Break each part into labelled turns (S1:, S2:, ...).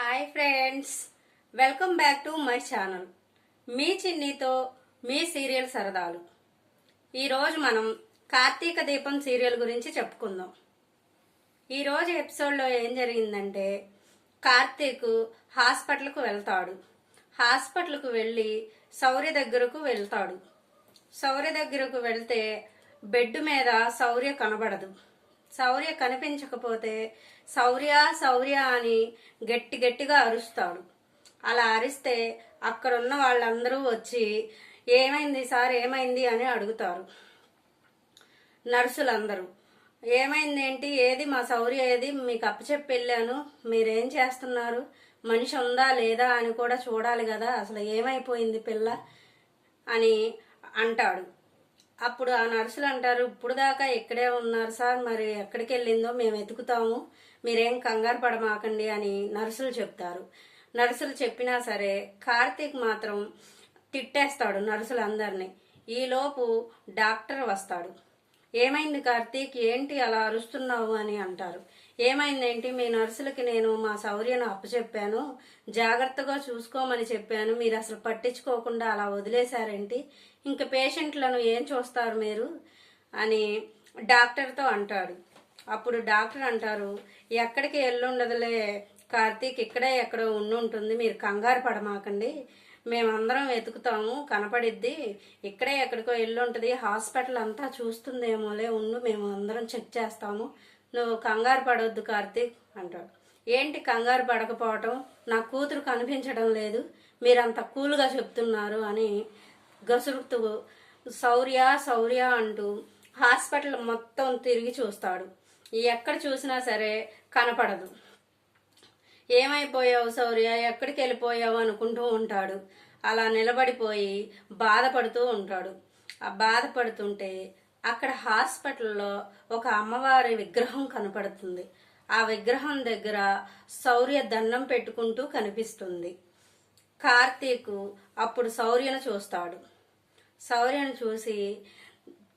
S1: Hi friends welcome back to my channel. మీ చిన్నితో మీ serial సరదాలు. ఈరోజు మనం కార్తీక దీపం సీరియల్ గురించి చెప్పుకుందాం. ఈరోజు ఎపిసోడ్లో ఏం జరిగిందంటే కార్తీక్ హాస్పిటల్కు వెళ్తాడు. హాస్పిటల్కు వెళ్ళి శౌర్య దగ్గరకు వెళ్తాడు. శౌర్య దగ్గరకు వెళ్తే బెడ్ మీద శౌర్య కనబడదు. శౌర్య కనిపించకపోతే శౌర్య శౌర్య అని గట్టి గట్టిగా అరుస్తాడు. అలా అరిస్తే అక్కడున్న వాళ్ళందరూ వచ్చి ఏమైంది సార్? ఏమైంది? అని అడుగుతారు నర్సులందరూ. ఏమైంది ఏంటి ఏది మా శౌర్య ఏది మీకు అప్పచెప్పి వెళ్ళాను. మీరేం చేస్తున్నారు? మనిషి ఉందా లేదా అని కూడా చూడాలి కదా. అసలు ఏమైపోయింది పిల్ల? అని అంటాడు. అప్పుడు ఆ నర్సులు అంటారు ఇప్పుడు దాకా ఇక్కడే ఉన్నారు సార్. మరి ఎక్కడికి వెళ్ళిందో? మేము వెతుకుతాము. మీరేం కంగారు పడమాకండి అని నర్సులు చెప్తారు. నర్సులు చెప్పినా సరే కార్తీక్ మాత్రం తిట్టేస్తాడు నర్సులందరినీ. ఈలోపు డాక్టర్ వస్తాడు. ఏమైంది కార్తీక్? ఏంటి అలా అరుస్తున్నావు అని అంటారు. ఏమైందేంటి? మీ నర్సులకి నేను మా శౌర్యను అప్పచెప్పాను. జాగ్రత్తగా చూసుకోమని చెప్పాను. మీరు అసలు పట్టించుకోకుండా అలా వదిలేశారేంటి? ఇంక పేషెంట్లను ఏం చూస్తారు మీరు? అని డాక్టర్తో అంటాడు. అప్పుడు డాక్టర్ అంటారు ఎక్కడికి ఎల్లుండదులే కార్తీక్ ఇక్కడే ఎక్కడో ఉండి ఉంటుంది మీరు కంగారు పడమాకండి. మేమందరం వెతుకుతాము కనపడిద్ది. ఇక్కడే ఎక్కడికో ఎల్లు ఉంటుంది హాస్పిటల్ అంతా చూస్తుందేమోలే ఉండు మేము అందరం చెక్ చేస్తాము. నువ్వు కంగారు పడవద్దు కార్తీక్ అంటాడు. ఏంటి కంగారు పడకపోవటం? నా కూతురు కనిపించడం లేదు. మీరంత కూల్గా చెప్తున్నారు అని గసురుతూ శౌర్య శౌర్య అంటూ హాస్పిటల్ మొత్తం తిరిగి చూస్తాడు. ఎక్కడ చూసినా సరే కనపడదు. ఏమైపోయావు శౌర్య? ఎక్కడికి వెళ్ళిపోయావు అనుకుంటూ ఉంటాడు. అలా నిలబడిపోయి బాధపడుతూ ఉంటాడు. ఆ బాధపడుతుంటే అక్కడ హాస్పిటల్లో ఒక అమ్మవారి విగ్రహం కనపడుతుంది. ఆ విగ్రహం దగ్గర శౌర్య దండం పెట్టుకుంటూ కనిపిస్తుంది. కార్తీక్ అప్పుడు శౌర్యను చూస్తాడు. శౌర్యను చూసి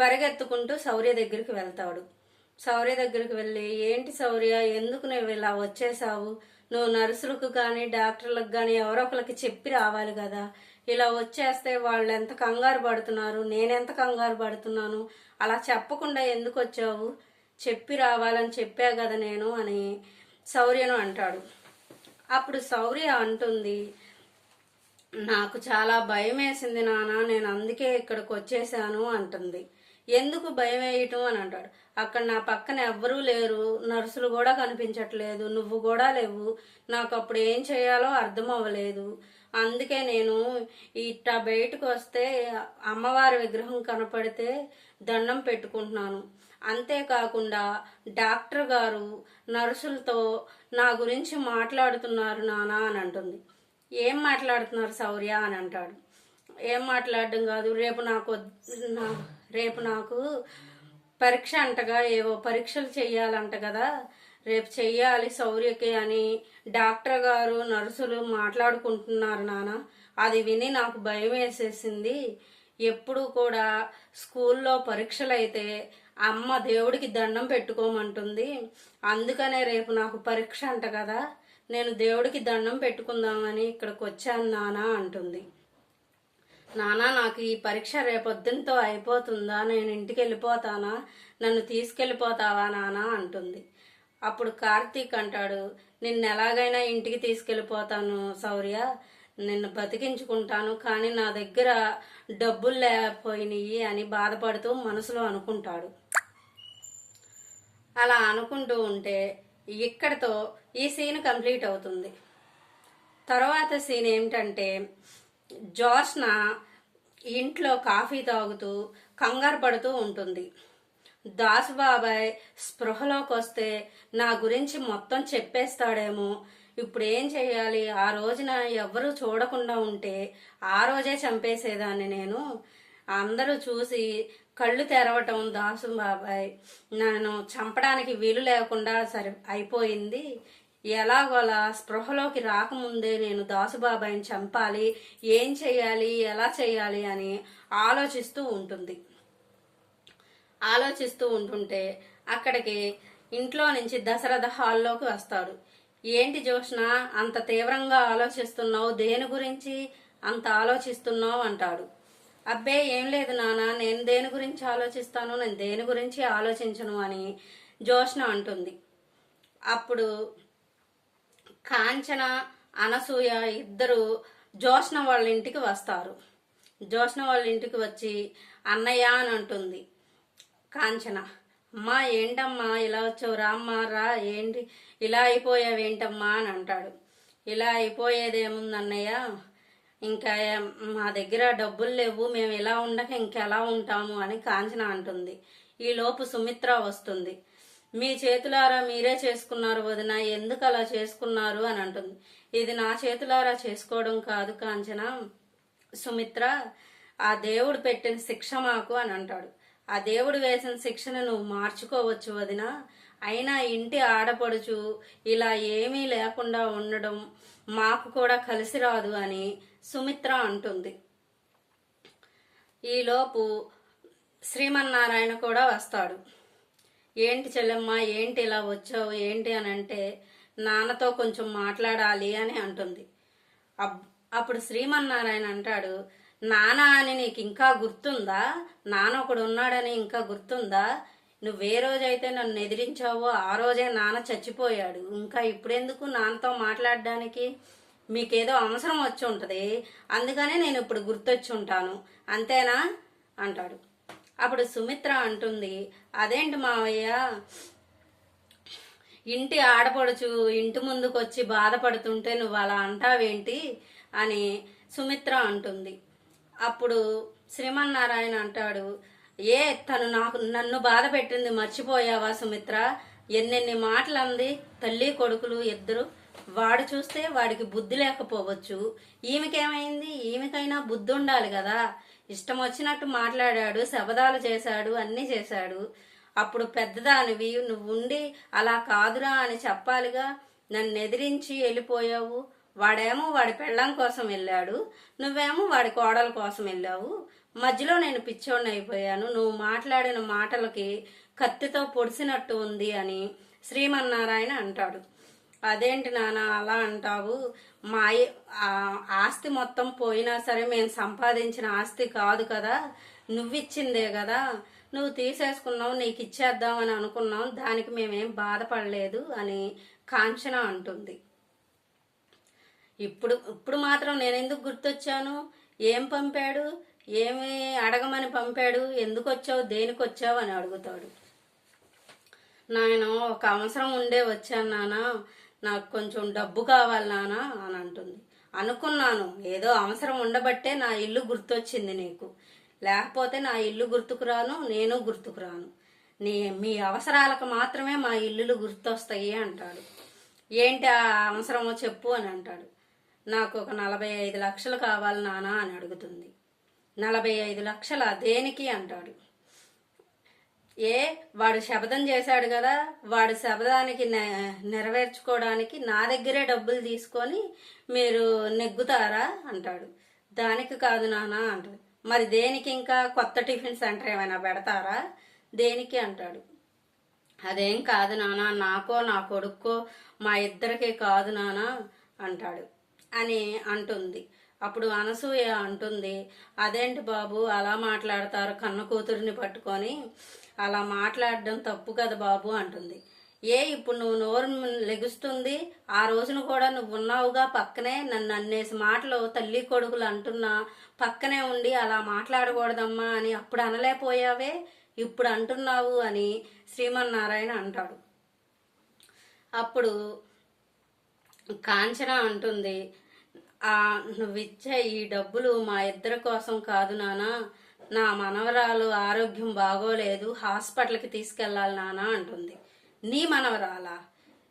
S1: పరిగెత్తుకుంటూ శౌర్య దగ్గరికి వెళ్తాడు. శౌర్య దగ్గరికి వెళ్ళి ఏంటి శౌర్య ఎందుకు నువ్వు ఇలా వచ్చేసావు నువ్వు నర్సులకు కానీ డాక్టర్లకు కానీ ఎవరో ఒకరికి చెప్పి రావాలి కదా. ఇలా వచ్చేస్తే వాళ్ళు ఎంత కంగారు పడుతున్నారు? నేనెంత కంగారు పడుతున్నాను? అలా చెప్పకుండా ఎందుకు వచ్చావు? చెప్పి రావాలని చెప్పా కదా నేను అని శౌర్యను అంటాడు. అప్పుడు శౌర్య అంటుంది నాకు చాలా భయం వేసింది నాన్న నేను అందుకే ఇక్కడికి వచ్చేసాను అంటుంది. ఎందుకు భయం వేయటం అని అంటాడు. అక్కడ నా పక్కన ఎవ్వరూ లేరు నర్సులు కూడా కనిపించట్లేదు నువ్వు కూడా లేవు నాకు అప్పుడు ఏం చేయాలో అర్థం అవ్వలేదు అందుకే నేను ఇట్టా బయటకు వస్తే అమ్మవారి విగ్రహం కనపడితే దండం పెట్టుకుంటున్నాను. అంతేకాకుండా డాక్టర్ గారు నర్సులతో నా గురించి మాట్లాడుతున్నారు నానా అని అంటుంది. ఏం మాట్లాడుతున్నారు శౌర్య అని అంటాడు. ఏం మాట్లాడడం కాదు రేపు నాకు నా- రేపు నాకు పరీక్ష అంటగా ఏవో పరీక్షలు చెయ్యాలంట కదా. రేపు చెయ్యాలి శౌర్యకి అని డాక్టర్ గారు నర్సులు మాట్లాడుకుంటున్నారు నాన్న అది విని నాకు భయం వేసేసింది. ఎప్పుడు కూడా స్కూల్లో పరీక్షలు అయితే అమ్మ దేవుడికి దండం పెట్టుకోమంటుంది. అందుకనే రేపు నాకు పరీక్ష అంట కదా. నేను దేవుడికి దండం పెట్టుకుందామని ఇక్కడికి వచ్చాను నానా అంటుంది. నానా నాకు ఈ పరీక్ష రేపొద్దునతో అయిపోతుందా? నేను ఇంటికి వెళ్ళిపోతానా నన్ను తీసుకెళ్ళిపోతావా నానా? అంటుంది. అప్పుడు కార్తీక్ అంటాడు నిన్ను ఎలాగైనా ఇంటికి తీసుకెళ్ళిపోతాను సౌర్య నిన్ను బతికించుకుంటాను కానీ నా దగ్గర డబ్బులు లేకపోయినాయి అని బాధపడుతూ మనసులో అనుకుంటాడు. అలా అనుకుంటూ ఉంటే ఇక్కడితో ఈ సీన్ కంప్లీట్ అవుతుంది. తర్వాత సీన్ ఏమిటంటే జోష్న ఇంట్లో కాఫీ తాగుతూ కంగారు పడుతూ ఉంటుంది. దాసు బాబాయ్ స్పృహలోకి వస్తే నా గురించి మొత్తం చెప్పేస్తాడేమో. ఇప్పుడు ఏం చేయాలి ఆ రోజున ఎవ్వరూ చూడకుండా ఉంటే ఆ రోజే చంపేసేదాన్ని నేను. అందరూ చూసి కళ్ళు తెరవటం దాసు బాబాయ్. నన్ను చంపడానికి వీలు లేకుండా సరి అయిపోయింది. ఎలాగోలా స్పృహలోకి రాకముందే నేను దాసుబాబాయిని చంపాలి ఏం చేయాలి ఎలా చేయాలి అని ఆలోచిస్తూ ఉంటుంది. ఆలోచిస్తూ ఉంటుంటే అక్కడికి ఇంట్లో నుంచి దశరథ హాల్లోకి వస్తాడు. ఏంటి జోష్న అంత తీవ్రంగా ఆలోచిస్తున్నావు? దేని గురించి అంత ఆలోచిస్తున్నావు అంటాడు. అబ్బే ఏం లేదు నాన్న నేను దేని గురించి ఆలోచిస్తాను? నేను దేని గురించి ఆలోచించను అని జోష్ణ అంటుంది. అప్పుడు కాంచన అనసూయ ఇద్దరు జోష్ణ వాళ్ళ ఇంటికి వస్తారు. జోష్ణ వాళ్ళ ఇంటికి వచ్చి అన్నయ్య అని అంటుంది కాంచన. అమ్మా ఏంటమ్మా? ఇలా వచ్చావు రామ్మా? రా ఏంటి? ఇలా అయిపోయావేంటమ్మా? అని అంటాడు. ఇలా అయిపోయేదేముంది అన్నయ్య? ఇంకా మా దగ్గర డబ్బులు లేవు. మేము ఇలా ఉండక ఇంకెలా ఉంటాము? అని కాంచన అంటుంది. ఈ లోపు సుమిత్ర వస్తుంది. మీ చేతులారా మీరే చేసుకున్నారు వదిన ఎందుకు అలా చేసుకున్నారు అని అంటుంది. ఇది నా చేతులారా చేసుకోవడం కాదు కాంచన. సుమిత్ర ఆ దేవుడు పెట్టిన శిక్ష మాకు అని అంటాడు. ఆ దేవుడు వేసిన శిక్షను నువ్వు మార్చుకోవచ్చు వదిన. అయినా ఇంటి ఆడపడుచు ఇలా ఏమీ లేకుండా ఉండడం మాకు కూడా కలిసి రాదు అని సుమిత్ర అంటుంది. ఈలోపు శ్రీమన్నారాయణ కూడా వస్తాడు. ఏంటి చెల్లెమ్మ ఏంటి ఇలా వచ్చావు ఏంటి అని అంటే నాన్నతో కొంచెం మాట్లాడాలి అని అంటుంది. అబ్- అప్పుడు శ్రీమన్నారాయణ అంటాడు నాన్న అని నీకు ఇంకా గుర్తుందా? నాన్న ఒకడు ఉన్నాడని ఇంకా గుర్తుందా? నువ్వు ఏ రోజైతే నన్ను ఎదిరించావో ఆ రోజే నాన్న చచ్చిపోయాడు. ఇంకా ఇప్పుడెందుకు నాన్నతో మాట్లాడడానికి? మీకేదో అవసరం వచ్చి ఉంటుంది. అందుకనే నేను ఇప్పుడు గుర్తొచ్చి ఉంటాను. అంతేనా? అంటాడు. అప్పుడు సుమిత్ర అంటుంది అదేంటి మావయ్య? ఇంటి ఆడపడుచు ఇంటి ముందుకు వచ్చి బాధపడుతుంటే నువ్వు అలా అంటావేంటి? అని సుమిత్ర అంటుంది. అప్పుడు శ్రీమన్నారాయణ అంటాడు ఏ తను నాకు నన్ను బాధ పెట్టింది మర్చిపోయావా సుమిత్ర? ఎన్నెన్ని మాటలు అంది తల్లి కొడుకులు ఇద్దరు. వాడు చూస్తే వాడికి బుద్ధి లేకపోవచ్చు. ఈమెకేమైంది? ఈమెకైనా బుద్ధి ఉండాలి కదా. ఇష్టం వచ్చినట్టు మాట్లాడాడు శబదాలు చేశాడు అన్నీ చేశాడు. అప్పుడు పెద్దదానివి నువ్వు ఉండి అలా కాదురా అని చెప్పాలిగా నన్ను ఎదిరించి వెళ్ళిపోయావు. వాడేమో వాడి పెళ్ళం కోసం వెళ్ళాడు నువ్వేమో వాడి కోడల కోసం వెళ్ళావు. మధ్యలో నేను పిచ్చోడిని అయిపోయాను. నువ్వు మాట్లాడిన మాటలకి కత్తితో పొడిసినట్టు ఉంది అని శ్రీమన్నారాయణ అంటాడు. అదేంటి నాన్న అలా అంటావు? మా ఆస్తి మొత్తం పోయినా సరే మేము సంపాదించిన ఆస్తి కాదు కదా. నువ్విచ్చిందే కదా. నువ్వు తీసేసుకున్నావు నీకు ఇచ్చేద్దామని అనుకున్నాం దానికి మేమేం బాధపడలేదు అని కాంచన అంటుంది. ఇప్పుడు ఇప్పుడు మాత్రం నేను ఎందుకు గుర్తొచ్చాను? ఏం పంపాడు? ఏమి అడగమని పంపాడు? ఎందుకు వచ్చావు దేనికి వచ్చావు అని అడుగుతాడు. నేను ఒక అవసరం ఉండే వచ్చాను నాన్న నాకు కొంచెం డబ్బు కావాలి నాన్న అని అంటుంది. అనుకున్నాను. ఏదో అవసరం ఉండబట్టే నా ఇల్లు గుర్తొచ్చింది నీకు. లేకపోతే నా ఇల్లు గుర్తుకురాను నేను గుర్తుకురాను నీ మీ అవసరాలకు మాత్రమే మా ఇల్లులు గుర్తొస్తాయి అంటాడు. ఏంటి ఆ అవసరమో చెప్పు అని అంటాడు. నాకు ఒక నలభై ఐదు లక్షలు కావాలి నానా అని అడుగుతుంది. నలభై ఐదు లక్షల దేనికి అంటాడు. ఏ వాడు శపథం చేశాడు కదా వాడు శబదానికి నె- నెరవేర్చుకోవడానికి నా దగ్గరే డబ్బులు తీసుకొని మీరు నెగ్గుతారా అంటాడు. దానికి కాదు నానా అంటాడు. మరి దేనికి ఇంకా కొత్త టిఫిన్ సెంటర్ ఏమైనా పెడతారా? దేనికి అంటాడు. అదేం కాదు నానా నాకో నా కొడుక్కో మా ఇద్దరికే కాదు నానా అంటాడు. అని అంటుంది. అప్పుడు అనసూయ అంటుంది అదేంటి బాబు అలా మాట్లాడతారు కన్న కూతురిని పట్టుకొని? అలా మాట్లాడడం తప్పు కదా బాబు అంటుంది. ఏ ఇప్పుడు నువ్వు నోరు లెగుస్తుంది ఆ రోజున కూడా నువ్వు ఉన్నావుగా పక్కనే నన్ను అన్నేసి మాటలు తల్లి కొడుకులు అంటున్నా పక్కనే ఉండి అలా మాట్లాడకూడదమ్మా అని అప్పుడు అనలేకపోయావే? ఇప్పుడు అంటున్నావు అని శ్రీమన్నారాయణ అంటాడు. అప్పుడు కాంచన అంటుంది నువ్విచ్చే ఈ డబ్బులు మా ఇద్దరి కోసం కాదు నానా. నా మనవరాలు ఆరోగ్యం బాగోలేదు హాస్పిటల్కి తీసుకెళ్ళాలి నానా అంటుంది. నీ మనవరాలా?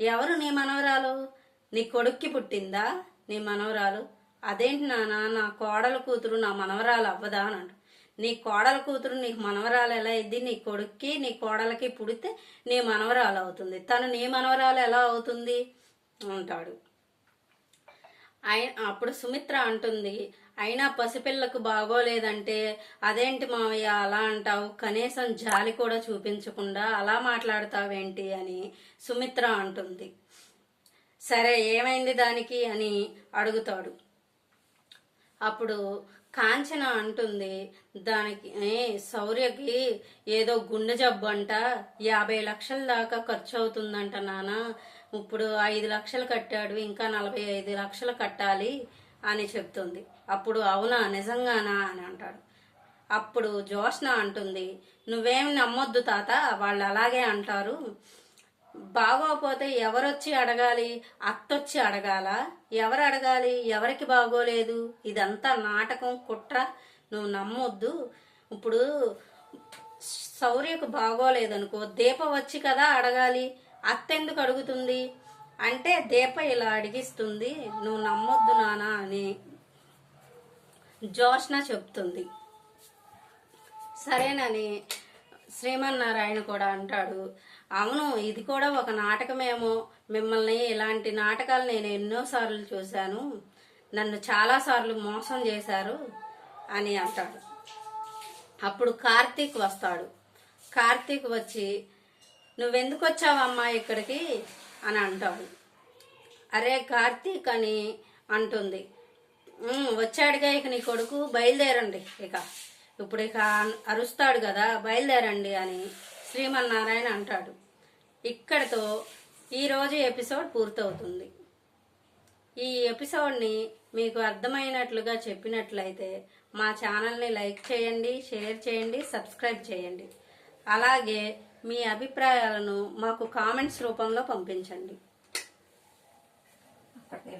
S1: ఎవరు నీ మనవరాలు? నీ కొడుక్కి పుట్టిందా నీ మనవరాలు? అదేంటి నానా నా కోడల కూతురు నా మనవరాలు అవ్వదా అని అంటు నీ కోడల కూతురు నీకు మనవరాలు ఎలా అయింది? నీ కొడుక్కి నీ కోడలకి పుడితే నీ మనవరాలు అవుతుంది. తను నీ మనవరాలు ఎలా అవుతుంది? అంటాడు. ఆయన అప్పుడు సుమిత్ర అంటుంది అయినా పసిపిల్లకు బాగోలేదంటే అదేంటి మావయ్య అలా అంటావు? కనీసం జాలి కూడా చూపించకుండా అలా మాట్లాడతావేంటి అని సుమిత్ర అంటుంది. సరే ఏమైంది దానికి అని అడుగుతాడు. అప్పుడు కాంచన అంటుంది దానికి శౌర్యకి ఏదో గుండె జబ్బు అంట యాభై లక్షల దాకా ఖర్చు అవుతుందంట నాన్న ఇప్పుడు ఐదు లక్షలు కట్టాడు ఇంకా నలభై ఐదు లక్షలు కట్టాలి అని చెప్తుంది. అప్పుడు అవునా నిజంగానా అని అంటాడు. అప్పుడు జోష్న అంటుంది నువ్వేం నమ్మొద్దు తాత వాళ్ళు అలాగే అంటారు. బాగోపోతే ఎవరొచ్చి అడగాలి? అత్తొచ్చి అడగాల? ఎవరు అడగాలి? ఎవరికి బాగోలేదు? ఇదంతా నాటకం కుట్ర. నువ్వు నమ్మొద్దు. ఇప్పుడు శౌర్యకు బాగోలేదనుకో దీప వచ్చి కదా అడగాలి? అత్త ఎందుకు అడుగుతుంది? అంటే దీప ఇలా అడిగిస్తుంది నువ్వు నమ్మొద్దు నానా అని జోష్న చెప్తుంది. సరేనని శ్రీమన్నారాయణ కూడా అంటాడు అవును ఇది కూడా ఒక నాటకమేమో. మిమ్మల్ని ఇలాంటి నాటకాలు నేను ఎన్నోసార్లు చూశాను. నన్ను చాలాసార్లు మోసం చేశారు అని అంటాడు. అప్పుడు కార్తీక్ వస్తాడు. కార్తీక్ వచ్చి నువ్వెందుకు వచ్చావమ్మా ఇక్కడికి? అని అంటాడు. అరే కార్తీక్ అని అంటుంది వచ్చాడుగా ఇక నీ కొడుకు బయలుదేరండి ఇక. ఇప్పుడు ఇక అరుస్తాడు కదా బయలుదేరండి అని శ్రీమన్నారాయణ అంటాడు. ఇక్కడితో ఈరోజు ఎపిసోడ్ పూర్తవుతుంది. ఈ ఎపిసోడ్ని మీకు అర్థమైనట్లుగా చెప్పినట్లయితే మా ఛానల్ని లైక్ చేయండి షేర్ చేయండి సబ్స్క్రైబ్ చేయండి. అలాగే మీ అభిప్రాయాలను మాకు కామెంట్స్ రూపంలో పంపించండి.
S2: అక్కడికి